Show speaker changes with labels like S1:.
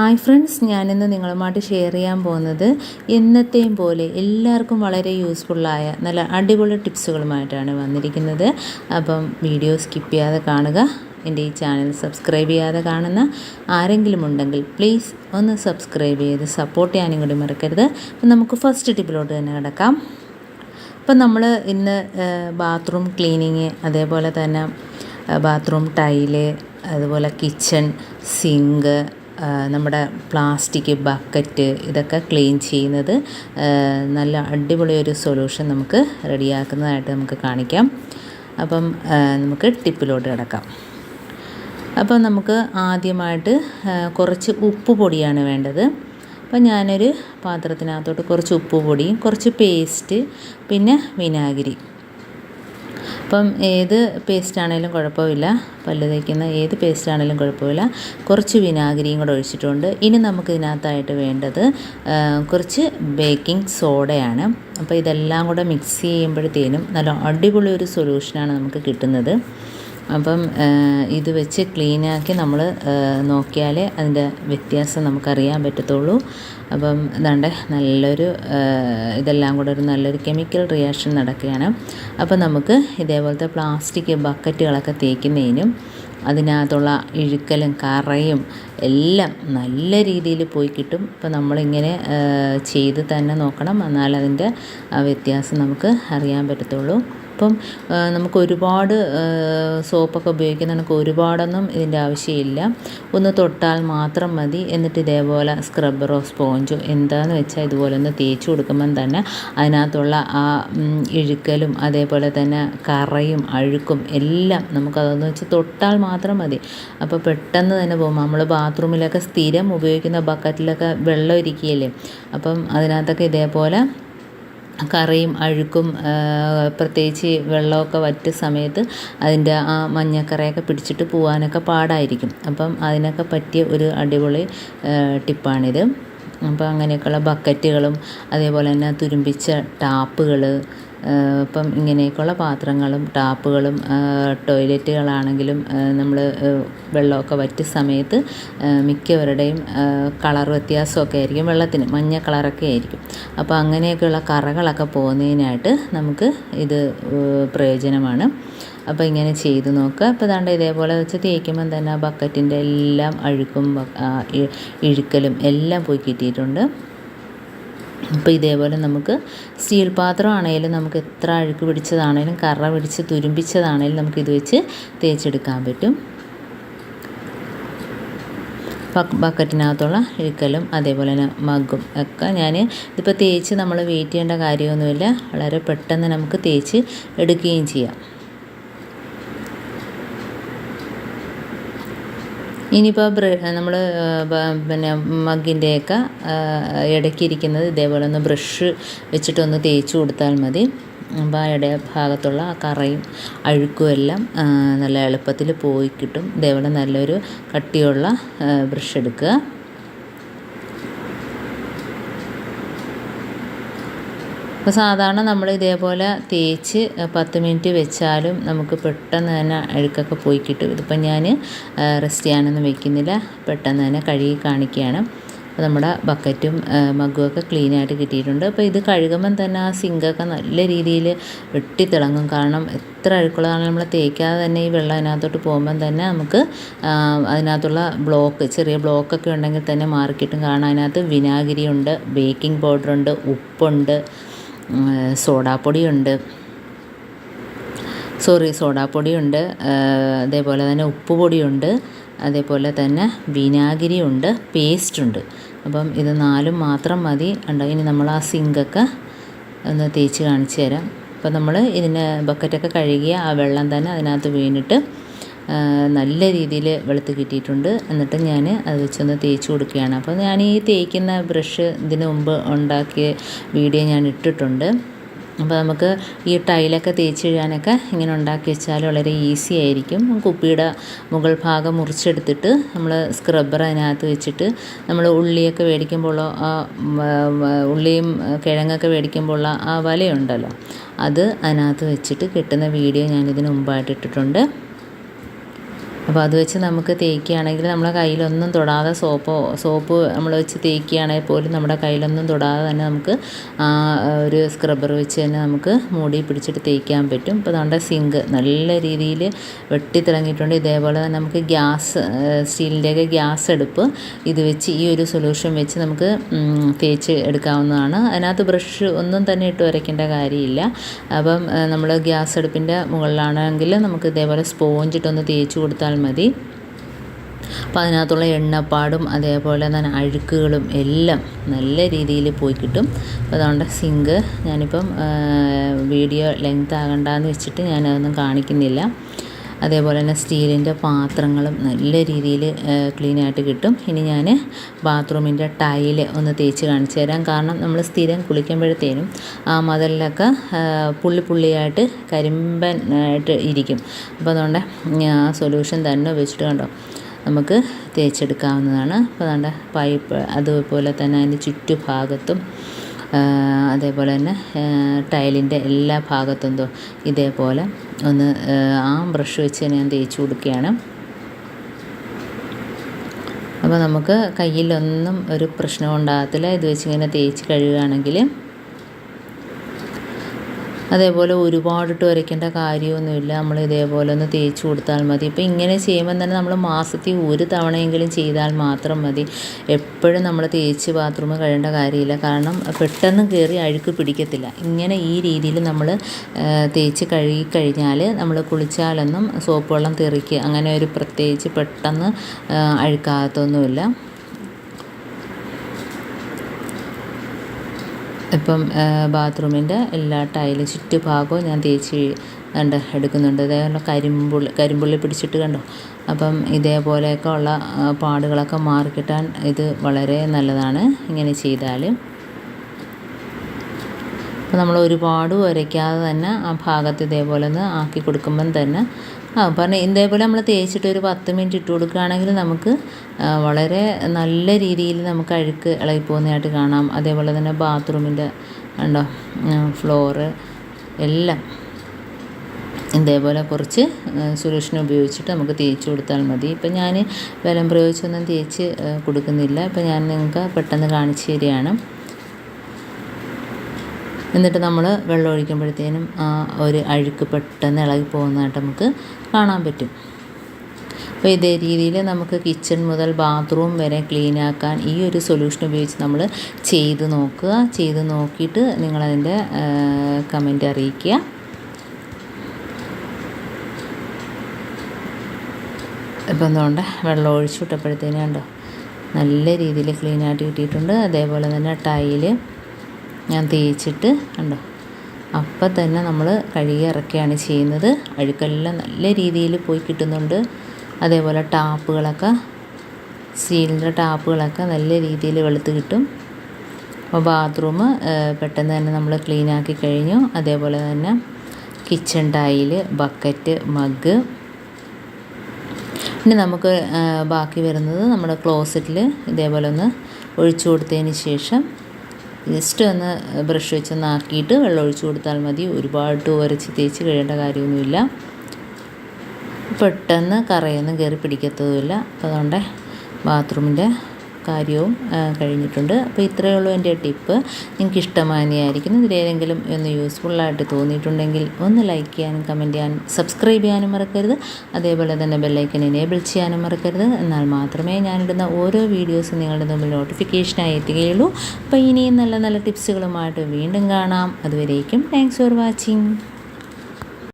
S1: Hi friends ഞാനിന്ന് നിങ്ങളുമായിട്ട് share ചെയ്യാൻ പോകുന്നത് എന്നത്തെയും പോലെ എല്ലാവർക്കും വളരെ യൂസ്ഫുള്ളായ നല്ല അടിപൊളി ടിപ്സുകളുമായിട്ടാണ് വന്നിരിക്കുന്നത്. അപ്പം വീഡിയോ സ്കിപ്പ് ചെയ്യാതെ കാണുക എന്റെ ഈ ചാനൽ സബ്സ്ക്രൈബ് ചെയ്യാതെ കാണുന്ന ആരെങ്കിലും ഉണ്ടെങ്കിൽ പ്ലീസ് ഒന്ന് സബ്സ്ക്രൈബ് ചെയ്ത് സപ്പോർട്ട് ചെയ്യാനും കൂടി മറക്കരുത്. അപ്പം നമുക്ക് ഫസ്റ്റ് ടിപ്പിലോട്ട് തന്നെ കിടക്കാം. അപ്പം നമ്മൾ ഇന്ന് ബാത്റൂം ക്ലീനിങ് അതേപോലെ തന്നെ ബാത്റൂം ടൈൽ അതുപോലെ കിച്ചൺ സിങ്ക് നമ്മുടെ പ്ലാസ്റ്റിക് ബക്കറ്റ് ഇതൊക്കെ ക്ലീൻ ചെയ്യുന്നത് നല്ല അടിപൊളി ഒരു സൊല്യൂഷൻ നമുക്ക് റെഡിയാക്കുന്നതായിട്ട് നമുക്ക് കാണിക്കാം. അപ്പം നമുക്ക് ടിപ്പിലോട്ട് കിടക്കാം. അപ്പം നമുക്ക് ആദ്യമായിട്ട് കുറച്ച് ഉപ്പ് പൊടിയാണ് വേണ്ടത്. അപ്പം ഞാനൊരു പാത്രത്തിനകത്തോട്ട് കുറച്ച് ഉപ്പ് പൊടിയും കുറച്ച് പേസ്റ്റ് പിന്നെ വിനാഗിരി. അപ്പം ഏത് പേസ്റ്റാണേലും കുഴപ്പമില്ല. പല്ല് തേക്കുന്ന ഏത് പേസ്റ്റാണേലും കുഴപ്പമില്ല. കുറച്ച് വിനാഗിരിയും കൂടെ ഒഴിച്ചിട്ടുണ്ട്. ഇനി നമുക്ക് ഇതിനകത്തായിട്ട് വേണ്ടത് കുറച്ച് ബേക്കിംഗ് സോഡയാണ്. അപ്പോൾ ഇതെല്ലാം കൂടെ മിക്സ് ചെയ്യുമ്പോഴത്തേനും നല്ല അടിപൊളി ഒരു സൊല്യൂഷനാണ് നമുക്ക് കിട്ടുന്നത്. അപ്പം ഇത് വെച്ച് ക്ലീനാക്കി നമ്മൾ നോക്കിയാലേ അതിന്റെ വ്യത്യാസം നമുക്കറിയാൻ പറ്റത്തുള്ളൂ. അപ്പം ഇതാണ്ട് നല്ലൊരു ഇതെല്ലാം കൂടെ ഒരു നല്ലൊരു കെമിക്കൽ റിയാക്ഷൻ നടക്കുകയാണ്. അപ്പം നമുക്ക് ഇതേപോലത്തെ പ്ലാസ്റ്റിക് ബക്കറ്റുകളൊക്കെ തേക്കുന്നതിനും അതിനകത്തുള്ള ഇഴുക്കലും കറയും എല്ലാം നല്ല രീതിയിൽ പോയി കിട്ടും. ഇപ്പം നമ്മളിങ്ങനെ ചെയ്ത് തന്നെ നോക്കണം. എന്നാൽ അതിന്റെ വ്യത്യാസം നമുക്ക് അറിയാൻ പറ്റത്തുള്ളൂ. അപ്പം നമുക്ക് ഒരുപാട് സോപ്പൊക്കെ ഉപയോഗിക്കുന്ന കണക്ക് ഒരുപാടൊന്നും ഇതിന്റെ ആവശ്യമില്ല. ഒന്ന് തൊട്ടാൽ മാത്രം മതി. എന്നിട്ട് ഇതേപോലെ സ്ക്രബ്ബറോ സ്പോഞ്ചോ എന്താണെന്ന് വെച്ചാൽ ഇതുപോലെ ഒന്ന് തേച്ച് കൊടുക്കുമ്പം തന്നെ അതിനകത്തുള്ള ആ ഇഴുക്കലും അതേപോലെ തന്നെ കറയും അഴുക്കും എല്ലാം നമുക്കതൊന്ന് വെച്ച് തൊട്ടാൽ മാത്രം മതി. അപ്പോൾ പെട്ടെന്ന് തന്നെ പോകും. നമ്മൾ ബാത്റൂമിലൊക്കെ സ്ഥിരം ഉപയോഗിക്കുന്ന ബക്കറ്റിലൊക്കെ വെള്ളം ഇരിക്കുകയല്ലേ അപ്പം അതിനകത്തൊക്കെ ഇതേപോലെ കറയും അഴുക്കും പ്രത്യേകിച്ച് വെള്ളമൊക്കെ വറ്റിയ സമയത്ത് അതിന്റെ ആ മഞ്ഞക്കറയൊക്കെ പിടിച്ചിട്ട് പോകാനൊക്കെ പാടായിരിക്കും. അപ്പം അതിനൊക്കെ പറ്റിയ ഒരു അടിപൊളി ടിപ്പാണിത്. അപ്പോൾ അങ്ങനെയൊക്കെയുള്ള ബക്കറ്റുകളും അതേപോലെ തന്നെ തുരുമ്പിച്ച ടാപ്പുകൾ ഇപ്പം ഇങ്ങനെയൊക്കെയുള്ള പാത്രങ്ങളും ടാപ്പുകളും ടോയ്ലറ്റുകളാണെങ്കിലും നമ്മൾ വെള്ളമൊക്കെ വറ്റിയ സമയത്ത് മിക്കവരുടെയും കളർ വ്യത്യാസമൊക്കെ ആയിരിക്കും വെള്ളത്തിന് മഞ്ഞ കളറൊക്കെ ആയിരിക്കും. അപ്പോൾ അങ്ങനെയൊക്കെയുള്ള കറകളൊക്കെ പോകുന്നതിനായിട്ട് നമുക്ക് ഇത് പ്രയോജനമാണ്. അപ്പോൾ ഇങ്ങനെ ചെയ്ത് നോക്കുക അപ്പോൾ ദാണ്ട് ഇതേപോലെ വെച്ച് തേക്കുമ്പം തന്നെ ആ ബക്കറ്റിന്റെ എല്ലാം അഴുക്കും ഇഴുക്കലും എല്ലാം പോയി കിട്ടിയിട്ടുണ്ട്. അപ്പോൾ ഇതേപോലെ നമുക്ക് സ്റ്റീൽ പാത്രമാണെങ്കിലും നമുക്ക് എത്ര അഴുക്ക് പിടിച്ചതാണേലും കറ പിടിച്ച് തുരുമ്പിച്ചതാണേലും നമുക്കിത് വെച്ച് തേച്ചെടുക്കാൻ പറ്റും. ബക്കറ്റിനകത്തുള്ള ഇഴുക്കലും അതേപോലെ തന്നെ മഗ്ഗും ഒക്കെ ഞാൻ ഇതിപ്പോൾ തേച്ച് നമ്മൾ വെയിറ്റ് ചെയ്യേണ്ട കാര്യമൊന്നുമില്ല. വളരെ പെട്ടെന്ന് നമുക്ക് തേച്ച് എടുക്കുകയും ചെയ്യാം. ഇനിയിപ്പോൾ നമ്മൾ പിന്നെ മഗ്ഗിന്റെയൊക്കെ ഇടയ്ക്കിരിക്കുന്നത് ഇതേപോലെ ഒന്ന് ബ്രഷ് വെച്ചിട്ടൊന്ന് തേച്ച് കൊടുത്താൽ മതി. ഇട ഭാഗത്തുള്ള ആ കറയും അഴുക്കും എല്ലാം നല്ല എളുപ്പത്തിൽ പോയി കിട്ടും. ഇതേപോലെ നല്ലൊരു കട്ടിയുള്ള ബ്രഷ് എടുക്കുക. അപ്പോൾ സാധാരണ നമ്മൾ ഇതേപോലെ തേച്ച് പത്ത് മിനിറ്റ് വെച്ചാലും നമുക്ക് പെട്ടെന്ന് തന്നെ അഴുക്കൊക്കെ പോയി കിട്ടും. ഇതിപ്പോൾ ഞാൻ റെസ്റ്റ് ചെയ്യാനൊന്നും വെക്കുന്നില്ല. പെട്ടെന്ന് തന്നെ കഴുകി കാണിക്കുകയാണ്. അപ്പോൾ നമ്മുടെ ബക്കറ്റും മഗ്ഗും ഒക്കെ ക്ലീൻ ആയിട്ട് കിട്ടിയിട്ടുണ്ട്. അപ്പോൾ ഇത് കഴുകുമ്പം തന്നെ ആ സിങ്കൊക്കെ നല്ല രീതിയിൽ വെട്ടിത്തിളങ്ങും. കാരണം എത്ര അഴുക്കുള്ളതാണ് നമ്മൾ തേക്കാതെ തന്നെ ഈ വെള്ളം അതിനകത്തോട്ട് പോകുമ്പം തന്നെ നമുക്ക് അതിനകത്തുള്ള ബ്ലോക്ക് ചെറിയ ബ്ലോക്കൊക്കെ ഉണ്ടെങ്കിൽ തന്നെ മാറിക്കിട്ടും. കാരണം അതിനകത്ത് വിനാഗിരിയുണ്ട് ബേക്കിംഗ് പൗഡറുണ്ട് ഉപ്പുണ്ട് സോഡാപ്പൊടിയുണ്ട്. സോറി സോഡാപ്പൊടിയുണ്ട്. അതേപോലെ തന്നെ ഉപ്പ് പൊടിയുണ്ട് അതേപോലെ തന്നെ വിനാഗിരിയുണ്ട്. പേസ്റ്റുണ്ട്. അപ്പം ഇത് നാലും മാത്രം മതി. ഉണ്ടെങ്കിൽ ഇനി നമ്മൾ ആ സിങ്കൊക്കെ ഒന്ന് തേച്ച് കാണിച്ചു തരാം. അപ്പം നമ്മൾ ഇതിന് ബക്കറ്റൊക്കെ കഴുകിയ ആ വെള്ളം തന്നെ അതിനകത്ത് വീണിട്ട് നല്ല രീതിയിൽ വെളുത്ത് കിട്ടിയിട്ടുണ്ട്. എന്നിട്ട് ഞാൻ അത് വെച്ചൊന്ന് തേച്ച് കൊടുക്കുകയാണ്. അപ്പോൾ ഞാൻ ഈ തേക്കുന്ന ബ്രഷ് ഇതിനു മുമ്പ് ഉണ്ടാക്കിയ വീഡിയോ ഞാൻ ഇട്ടിട്ടുണ്ട്. അപ്പോൾ നമുക്ക് ഈ ടൈലൊക്കെ തേച്ച് കഴിയാനൊക്കെ ഇങ്ങനെ ഉണ്ടാക്കി വെച്ചാൽ വളരെ ഈസി ആയിരിക്കും. കുപ്പിയുടെ മുകൾ ഭാഗം മുറിച്ചെടുത്തിട്ട് നമ്മൾ സ്ക്രബ്ബർ അതിനകത്ത് വെച്ചിട്ട് നമ്മൾ ഉള്ളിയൊക്കെ മേടിക്കുമ്പോൾ ആ ഉള്ളിയും കിഴങ്ങൊക്കെ മേടിക്കുമ്പോൾ ആ വലയുണ്ടല്ലോ. അത് അതിനകത്ത് വെച്ചിട്ട് കിട്ടുന്ന വീഡിയോ ഞാൻ മുമ്പായിട്ട് ഇട്ടിട്ടുണ്ട്. അപ്പോൾ അത് വെച്ച് നമുക്ക് തേക്കുകയാണെങ്കിൽ നമ്മുടെ കയ്യിലൊന്നും തൊടാതെ സോപ്പോ സോപ്പ് നമ്മൾ വെച്ച് തേക്കുകയാണെങ്കിൽ പോലും നമ്മുടെ കയ്യിലൊന്നും തൊടാതെ തന്നെ നമുക്ക് ഒരു സ്ക്രബ്ബർ വെച്ച് തന്നെ നമുക്ക് മൂടി പിടിച്ചിട്ട് തേക്കാൻ പറ്റും. ഇപ്പോൾ നമ്മുടെ സിങ്ക് നല്ല രീതിയിൽ വെട്ടിത്തിളങ്ങിയിട്ടുണ്ട്. ഇതേപോലെ തന്നെ നമുക്ക് ഗ്യാസ് സ്റ്റീലിന്റെയൊക്കെ ഗ്യാസ് അടുപ്പ് ഇത് വെച്ച് ഈ ഒരു സൊല്യൂഷൻ വെച്ച് നമുക്ക് തേച്ച് എടുക്കാവുന്നതാണ്. അതിനകത്ത് ബ്രഷ് ഒന്നും തന്നെ ഇട്ട് വരയ്ക്കേണ്ട കാര്യമില്ല. അപ്പം നമ്മൾ ഗ്യാസ് അടുപ്പിന്റെ മുകളിലാണെങ്കിൽ നമുക്ക് ഇതേപോലെ സ്പോഞ്ചിട്ടൊന്ന് തേച്ച് കൊടുത്താൽ മതി. അപ്പോൾ അതിനകത്തുള്ള എണ്ണപ്പാടും അതേപോലെ തന്നെ അഴുക്കുകളും എല്ലാം നല്ല രീതിയിൽ പോയി കിട്ടും. അപ്പോൾ അതുകൊണ്ട് സിങ്ക് ഞാനിപ്പം വീഡിയോ ലെങ്ത് ആകണ്ടെന്ന് വെച്ചിട്ട് ഞാനതൊന്നും കാണിക്കുന്നില്ല. അതേപോലെ തന്നെ സ്റ്റീലിന്റെ പാത്രങ്ങളും നല്ല രീതിയിൽ ക്ലീനായിട്ട് കിട്ടും. ഇനി ഞാൻ ബാത്റൂമിന്റെ ടൈൽ ഒന്ന് തേച്ച് കാണിച്ചു തരാം. കാരണം നമ്മൾ സ്ഥിരം കുളിക്കുമ്പോഴത്തേനും ആ മതിലിലൊക്കെ പുള്ളി പുള്ളിയായിട്ട് കരിമ്പൻ ആയിട്ട് ഇരിക്കും. അപ്പോൾ അതുകൊണ്ട് ആ സൊല്യൂഷൻ തന്നെ വെച്ചിട്ട് കണ്ടോ നമുക്ക് തേച്ചെടുക്കാവുന്നതാണ്. അപ്പോൾ അതുകൊണ്ട് പൈപ്പ് അതുപോലെ തന്നെ അതിന്റെ ചുറ്റുഭാഗത്തും അതേപോലെ തന്നെ ടൈലിന്റെ എല്ലാ ഭാഗത്തും ഇതേപോലെ ഒന്ന് ആ ബ്രഷ് വെച്ച് ഞാൻ തേച്ച് കൊടുക്കുകയാണ്. അപ്പോൾ നമുക്ക് കയ്യിലൊന്നും ഒരു പ്രശ്നം ഉണ്ടാകത്തില്ല. ഇത് വെച്ച് ഇങ്ങനെ തേച്ച് കഴുകുകയാണെങ്കിൽ അതേപോലെ ഒരുപാടിട്ട് വരയ്ക്കേണ്ട കാര്യമൊന്നുമില്ല. നമ്മൾ ഇതേപോലെ ഒന്ന് തേച്ച് കൊടുത്താൽ മതി. ഇപ്പോൾ ഇങ്ങനെ ചെയ്യുമ്പോൾ തന്നെ നമ്മൾ മാസത്തിൽ ഒരു തവണയെങ്കിലും ചെയ്താൽ മാത്രം മതി. എപ്പോഴും നമ്മൾ തേച്ച് ബാത്റൂമിൽ കഴിയേണ്ട കാര്യമില്ല. കാരണം പെട്ടെന്ന് കയറി അഴുക്ക് പിടിക്കത്തില്ല. ഇങ്ങനെ ഈ രീതിയിൽ നമ്മൾ തേച്ച് കഴുകി കഴിഞ്ഞാൽ നമ്മൾ കുളിച്ചാലൊന്നും സോപ്പ് വെള്ളം തെറിക്കുക. അങ്ങനെ ഒരു പ്രത്യേകിച്ച് പെട്ടെന്ന് അഴുക്കാകത്തൊന്നുമില്ല. ഇപ്പം ബാത്റൂമിന്റെ എല്ലാ ടൈലും ചുറ്റുഭാഗവും ഞാൻ തേച്ച് കണ്ട് എടുക്കുന്നുണ്ട്. അതേപോലെ കരിമ്പുള്ളി കരിമ്പുള്ളി പിടിച്ചിട്ട് കണ്ടോ? അപ്പം ഇതേപോലെയൊക്കെ ഉള്ള പാടുകളൊക്കെ മാറിക്കിട്ടാൻ ഇത് വളരെ നല്ലതാണ്. ഇങ്ങനെ ചെയ്താൽ അപ്പോൾ നമ്മൾ ഒരുപാട് ഉരയ്ക്കാതെ തന്നെ ആ ഭാഗത്ത് ഇതേപോലെ ഒന്ന് ആക്കി കൊടുക്കുമ്പം തന്നെ ആ പറഞ്ഞ ഇതേപോലെ നമ്മൾ തേച്ചിട്ട് ഒരു പത്ത് മിനിറ്റ് ഇട്ട് കൊടുക്കുകയാണെങ്കിൽ നമുക്ക് വളരെ നല്ല രീതിയിൽ നമുക്ക് അഴുക്ക് ഇളകിപ്പോകുന്നതായിട്ട് കാണാം. അതേപോലെ തന്നെ ബാത്റൂമിന്റെ ഉണ്ടോ ഫ്ലോറ് എല്ലാം ഇതേപോലെ കുറച്ച് സൊല്യൂഷൻ ഉപയോഗിച്ചിട്ട് നമുക്ക് തേച്ച് കൊടുത്താൽ മതി. ഇപ്പം ഞാൻ ബലം പ്രയോഗിച്ചൊന്നും തേച്ച് കൊടുക്കുന്നില്ല. ഇപ്പം ഞാൻ നിങ്ങൾക്ക് പെട്ടെന്ന് കാണിച്ചു തരികയാണ്. എന്നിട്ട് നമ്മൾ വെള്ളം ഒഴിക്കുമ്പോഴത്തേനും ആ ഒരു അഴുക്ക് പെട്ടെന്ന് ഇളകി പോകുന്നതായിട്ട് നമുക്ക് കാണാൻ പറ്റും. അപ്പോൾ ഇതേ രീതിയിൽ നമുക്ക് കിച്ചൺ മുതൽ ബാത്റൂം വരെ ക്ലീൻ ആക്കാൻ ഈ ഒരു സൊല്യൂഷൻ ഉപയോഗിച്ച് നമ്മൾ ചെയ്ത് നോക്കുക. ചെയ്ത് നോക്കിയിട്ട് നിങ്ങളതിന്റെ കമന്റ് അറിയിക്കുക. ഇപ്പം എന്തുകൊണ്ട് വെള്ളം ഒഴിച്ചു വിട്ടപ്പോഴത്തേനും കണ്ടോ നല്ല രീതിയിൽ ക്ലീൻ ആയിട്ട് കിട്ടിയിട്ടുണ്ട്. അതേപോലെ തന്നെ ടൈൽ ഞാൻ തേച്ചിട്ട് കണ്ടോ? അപ്പം തന്നെ നമ്മൾ കഴുകി ഇറക്കുകയാണ് ചെയ്യുന്നത്. അഴുക്കെല്ലാം നല്ല രീതിയിൽ പോയി കിട്ടുന്നുണ്ട്. അതേപോലെ ടാപ്പുകളൊക്കെ സ്റ്റീലിന്റെ ടാപ്പുകളൊക്കെ നല്ല രീതിയിൽ വെളുത്ത് കിട്ടും. അപ്പോൾ ബാത്റൂം പെട്ടെന്ന് തന്നെ നമ്മൾ ക്ലീൻ ആക്കി കഴിഞ്ഞു. അതേപോലെ തന്നെ കിച്ചൺ ടൈൽ ബക്കറ്റ് മഗ്. പിന്നെ നമുക്ക് ബാക്കി വരുന്നത് നമ്മുടെ ക്ലോസറ്റിൽ ഇതേപോലെ ഒന്ന് ഒഴിച്ചു കൊടുത്തതിന് ശേഷം ജസ്റ്റ് ഒന്ന് ബ്രഷ് വെച്ച് ആക്കിയിട്ട് വെള്ളം ഒഴിച്ചു കൊടുത്താൽ മതി. ഒരുപാട് ഉരച്ച് തേച്ച് കഴിയേണ്ട കാര്യമൊന്നുമില്ല. പെട്ടെന്ന് കറയൊന്നും കയറി പിടിക്കത്തതുമില്ല. അതുകൊണ്ട് ബാത്റൂമിന്റെ കാര്യവും കഴിഞ്ഞിട്ടുണ്ട്. അപ്പോൾ ഇത്രയേ ഉള്ളൂ എന്റെ ടിപ്പ്. നിങ്ങൾക്ക് ഇഷ്ടമാനിയായിരിക്കും ഇതിലേതെങ്കിലും ഒന്ന് യൂസ്ഫുള്ളായിട്ട് തോന്നിയിട്ടുണ്ടെങ്കിൽ ഒന്ന് ലൈക്ക് ചെയ്യാനും കമന്റ് ചെയ്യാനും സബ്സ്ക്രൈബ് ചെയ്യാനും മറക്കരുത്. അതേപോലെ തന്നെ ബെല്ലൈക്കൻ എനേബിൾ ചെയ്യാനും മറക്കരുത്. എന്നാൽ മാത്രമേ ഞാനിടുന്ന ഓരോ വീഡിയോസും നിങ്ങളുടെ മുമ്പിൽ നോട്ടിഫിക്കേഷനായി എത്തുകയുള്ളൂ. അപ്പോൾ ഇനിയും നല്ല നല്ല ടിപ്സുകളുമായിട്ട് വീണ്ടും കാണാം. അതുവരേക്കും താങ്ക്സ് ഫോർ വാച്ചിങ്